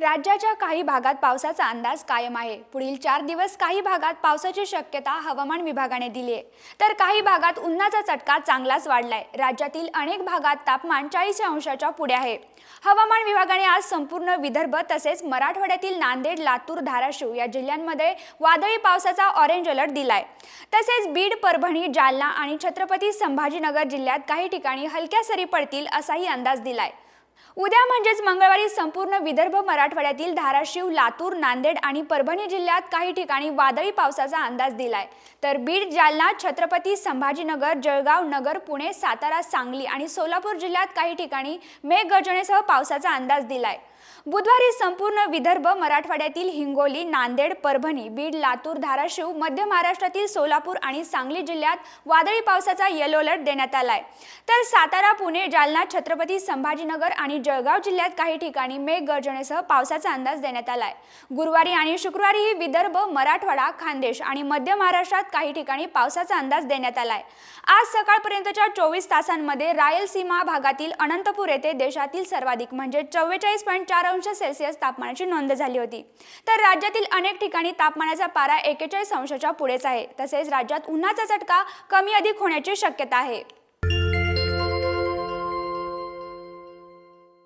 राज्याच्या काही भागात पावसाचा अंदाज कायम आहे. पुढील चार दिवस काही भागात पावसाची शक्यता हवामान विभागाने दिली आहे. तर काही भागात उन्हाचा चटका चांगलाच वाढलाय. राज्यातील अनेक भागात तापमान चाळीस अंशाच्या पुढे आहे. हवामान विभागाने आज संपूर्ण विदर्भ तसेच मराठवाड्यातील नांदेड लातूर धाराशिव या जिल्ह्यांमध्ये वादळी पावसाचा ऑरेंज अलर्ट दिलाय. तसेच बीड परभणी जालना आणि छत्रपती संभाजीनगर जिल्ह्यात काही ठिकाणी हलक्या सरी पडतील असाही अंदाज दिलाय. उद्या म्हणजेच मंगळवारी संपूर्ण विदर्भ मराठवाड्यातील धाराशिव लातूर नांदेड आणि परभणी जिल्ह्यात काही ठिकाणी वादळी पावसाचा अंदाज दिलाय. तर बीड जालना छत्रपती संभाजीनगर जळगाव नगर पुणे सातारा सांगली आणि सोलापूर जिल्ह्यात काही ठिकाणी मेघगर्जनेसह पावसाचा अंदाज दिलाय. बुधवारी संपूर्ण विदर्भ मराठवाड्यातील हिंगोली नांदेड परभणी बीड लातूर धाराशिव मध्य महाराष्ट्रातील सोलापूर आणि सांगली जिल्ह्यात वादळी पावसाचा येलो अलर्ट देण्यात आलाय. तर सातारा पुणे जालना छत्रपती संभाजीनगर आणि जळगाव जिल्ह्यात काही ठिकाणी मेघगर्जनेसह पावसाचा अंदाज देण्यात आलाय. गुरुवारी आणि शुक्रवारीही विदर्भ मराठवाडा खानदेश आणि मध्य महाराष्ट्रात काही ठिकाणी पावसाचा अंदाज देण्यात आलाय. आज सकाळपर्यंतच्या चोवीस तासांमध्ये रायलसीमा भागातील अनंतपूर येथे देशातील सर्वाधिक म्हणजे चव्वेचाळीस पॉईंट चार अंश सेल्सिअस तापमानाची नोंद झाली होती. तर राज्यातील अनेक ठिकाणी तापमानाचा पारा एकेचाळीस अंशाच्या पुढेच आहे. तसेच राज्यात उन्हाचा चटका कमी अधिक होण्याची शक्यता आहे.